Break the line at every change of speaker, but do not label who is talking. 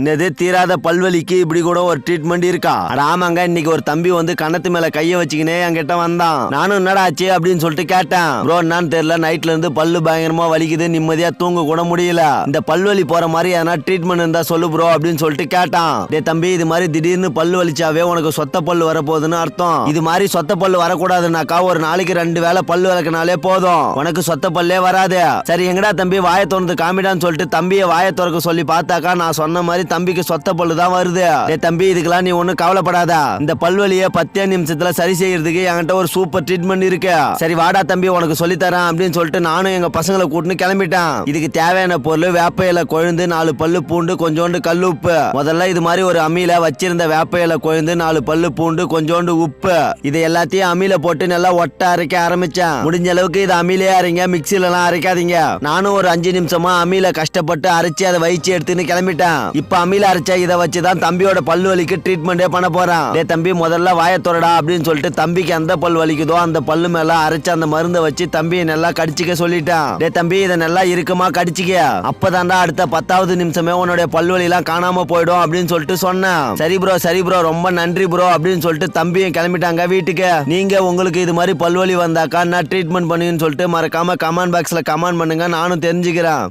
என்னது தீராத பல்வலிக்கு இப்படி கூட ஒரு ட்ரீட்மெண்ட் இருக்கா? ஆமாங்க இன்னைக்கு ஒரு தம்பி வந்து கண்ணத்து மேல கைய வச்சுக்கினே என்கிட்ட வந்தான். நானும் என்னடா ஆச்சு அப்படின்னு சொல்லிட்டு கேட்டேன். ப்ரோ என்னன்னு தெரியல நைட்ல இருந்து பல்லு பயங்கரமா வலிக்குது நிம்மதியா தூங்க கூட முடியல. இந்த பல்வலி போற மாதிரி எதனா ட்ரீட்மெண்ட் இருந்தா சொல்லு ப்ரோ அப்படின்னு சொல்லிட்டு கேட்டான். டே தம்பி இது மாதிரி திடீர்னு பல்லு வலிச்சாவே உனக்கு சொத்த பல்லு வரப்போகுதுன்னு அர்த்தம். இது மாதிரி சொத்த பல்லு வரக்கூடாதுனாக்கா ஒரு நாளைக்கு ரெண்டு வேளை பல்லு விளக்குனாலே போதும். உனக்கு சொத்த பல்லே வராது. சரி எங்கடா தம்பி வாயை திறந்து காமிடான்னு சொல்லிட்டு தம்பியை வாயை திறக்க சொல்லி பார்த்தாக்கா நான் சொன்ன மாதிரி தம்பிக்கு சொத்த பல்லு தான் வருது. டேய் தம்பி இதுக்கெல்லாம் நீ ஒன்றும் கவலைப்படாத. இந்த பல்வலியை பத்தே நிமிஷத்துல சரி செய்யறதுக்கு என்கிட்ட ஒரு சூப்பர் ட்ரீட்மெண்ட் இருக்கு. சரி வாடா தம்பி உனக்கு சொல்லித்தரேன் அப்படின்னு சொல்லிட்டு நானும் எங்க பசங்களை கூட்டின்னு கிளம்பிட்டேன். இதுக்கு தேவையான பொருள் வேப்ப இலை கொழுந்து நாலு பல்லு பூண்டு கொஞ்சோண்டு கல் உப்பு முதல்ல இது மாதிரி ஒரு அம்மியில வச்சிருந்த வேப்ப இலை கொழுந்து நாலு பல்லு பூண்டு கொஞ்சோண்டு உப்பு. இது எல்லாத்தையும் அம்மியில போட்டு நல்லா ஒட்ட அரைக்க ஆரம்பிச்சேன். முடிஞ்ச அளவுக்கு இது அம்மியிலே அரைங்க மிக்சில எல்லாம் அரைக்காதீங்க. நானும் ஒரு அஞ்சு நிமிஷமா அம்மியில கஷ்டப்பட்டு அரைச்சு அதை வயிச்சு எடுத்துன்னு கிளம்பிட்டேன். இப்ப அம்மியில அரைச்ச இதை வச்சு தான் தம்பியோட பல் வலிக்கு ட்ரீட்மெண்டே பண்ண போறேன். டேய் தம்பி முதல்ல வாயை அப்படின்னு சொல்லிட்டு தம்பிக்கு எந்த பல் வலிக்குதோ அந்த பல்லு மேல அரைச்சு அந்த மருந்தை வச்சு தம்பியை நல்லா கடிச்சிக்க சொல்லிட்டேன். டே தம்பி இதை நல்லா இருக்குமா கடிச்சிக்க அப்பதான்டா அடுத்த பத்தாவது நிமிஷமே உன்னுடைய பல்வலி எல்லாம் காணாம போயிடும் அப்படின்னு சொல்லிட்டு சொன்னேன். சரி ப்ரோ சரி ப்ரோ ரொம்ப நன்றி ப்ரோ அப்படின்னு சொல்லிட்டு தம்பியும் கிளம்பிட்டாங்க வீட்டுக்கு. நீங்க உங்களுக்கு இது மாதிரி பல்வலி வந்தாக்கா நான் ட்ரீட்மெண்ட் பண்ணுன்னு சொல்லிட்டு மறக்காம கமெண்ட் பாக்ஸ்ல கமெண்ட் பண்ணுங்க நானும் தெரிஞ்சுக்கிறேன்.